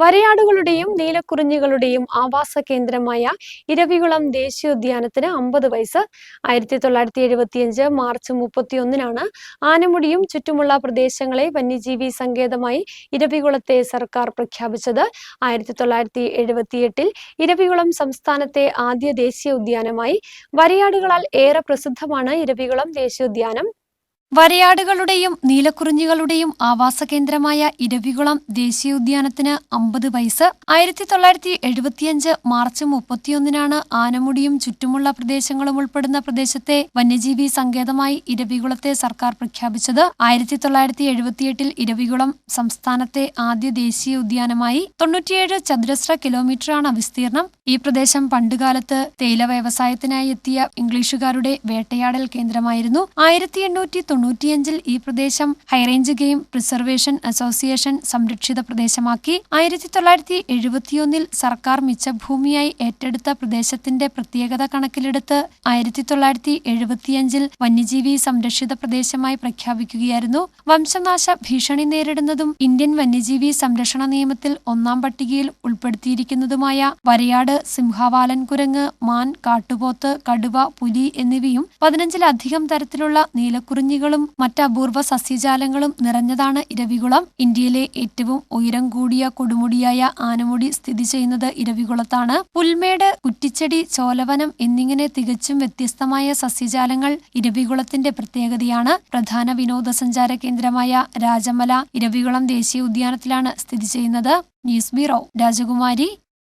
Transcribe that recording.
വരയാടുകളുടെയും നീലക്കുറിഞ്ഞികളുടെയും ആവാസ കേന്ദ്രമായ ഇരവികുളം ദേശീയോദ്യാനത്തിന് അമ്പത് വയസ്സ്. ആയിരത്തി തൊള്ളായിരത്തി എഴുപത്തിയഞ്ച് മാർച്ച് മുപ്പത്തിയൊന്നിനാണ് ആനമുടിയും ചുറ്റുമുള്ള പ്രദേശങ്ങളെ വന്യജീവി സങ്കേതമായി ഇരവികുളത്തെ സർക്കാർ പ്രഖ്യാപിച്ചത്. ആയിരത്തി തൊള്ളായിരത്തി എഴുപത്തിയെട്ടിൽ ഇരവികുളം സംസ്ഥാനത്തെ ആദ്യ ദേശീയോദ്യാനമായി. വരയാടുകളാൽ ഏറെ പ്രസിദ്ധമാണ് ഇരവികുളം ദേശീയോദ്യാനം. വരയാടുകളുടെയും നീലക്കുറിഞ്ഞികളുടെയും ആവാസ കേന്ദ്രമായ ഇരവികുളം ദേശീയോദ്യാനത്തിന് അമ്പത് വയസ്സ് ആയിരത്തി തൊള്ളായിരത്തി എഴുപത്തിയഞ്ച് മാർച്ച് മുപ്പത്തിയൊന്നിനാണ് ആനമുടിയും ചുറ്റുമുള്ള പ്രദേശങ്ങളും ഉൾപ്പെടുന്ന പ്രദേശത്തെ വന്യജീവി സങ്കേതമായി ഇരവികുളത്തെ സർക്കാർ പ്രഖ്യാപിച്ചത്. ആയിരത്തി തൊള്ളായിരത്തി എഴുപത്തിയെട്ടിൽ ഇരവികുളം സംസ്ഥാനത്തെ ആദ്യ ദേശീയ ഉദ്യാനമായി തൊണ്ണൂറ്റിയേഴ് ചതുരശ്ര കിലോമീറ്ററാണ് വിസ്തീർണം. ഈ പ്രദേശം പണ്ടുകാലത്ത് തേയില വ്യവസായത്തിനായി എത്തിയ ഇംഗ്ലീഷുകാരുടെ വേട്ടയാടൽ കേന്ദ്രമായിരുന്നു. ആയിരത്തി തൊണ്ണൂറ്റിയഞ്ചിൽ ഈ പ്രദേശം ഹൈറേഞ്ച് ഗെയിം പ്രിസർവേഷൻ അസോസിയേഷൻ സംരക്ഷിത പ്രദേശമാക്കി. ആയിരത്തി തൊള്ളായിരത്തി എഴുപത്തിയൊന്നിൽ സർക്കാർ മിച്ചഭൂമിയായി ഏറ്റെടുത്ത പ്രദേശത്തിന്റെ പ്രത്യേകത കണക്കിലെടുത്ത് ആയിരത്തി തൊള്ളായിരത്തി എഴുപത്തിയഞ്ചിൽ വന്യജീവി സംരക്ഷിത പ്രദേശമായി പ്രഖ്യാപിക്കുകയായിരുന്നു. വംശനാശ ഭീഷണി നേരിടുന്നതും ഇന്ത്യൻ വന്യജീവി സംരക്ഷണ നിയമത്തിൽ ഒന്നാം പട്ടികയിൽ ഉൾപ്പെടുത്തിയിരിക്കുന്നതുമായ വരയാട് സിംഹവാലൻ കുരങ്ങ് മാൻ കാട്ടുപോത്ത് കടുവ പുലി എന്നിവയും പതിനഞ്ചിലധികം തരത്തിലുള്ള നീലക്കുറിഞ്ഞികളും മറ്റ് അപൂർവ സസ്യജാലങ്ങളും നിറഞ്ഞതാണ് ഇരവികുളം. ഇന്ത്യയിലെ ഏറ്റവും ഉയരം കൂടിയ കൊടുമുടിയായ ആനമുടി സ്ഥിതി ചെയ്യുന്നത് ഇരവികുളത്താണ്. പുൽമേട് കുറ്റിച്ചെടി ചോലവനം എന്നിങ്ങനെ തികച്ചും വ്യത്യസ്തമായ സസ്യജാലങ്ങൾ ഇരവികുളത്തിന്റെ പ്രത്യേകതയാണ്. പ്രധാന വിനോദസഞ്ചാര കേന്ദ്രമായ രാജമല ഇരവികുളം ദേശീയ ഉദ്യാനത്തിലാണ് സ്ഥിതി ചെയ്യുന്നത്. ന്യൂസ് ബ്യൂറോ രാജകുമാരി.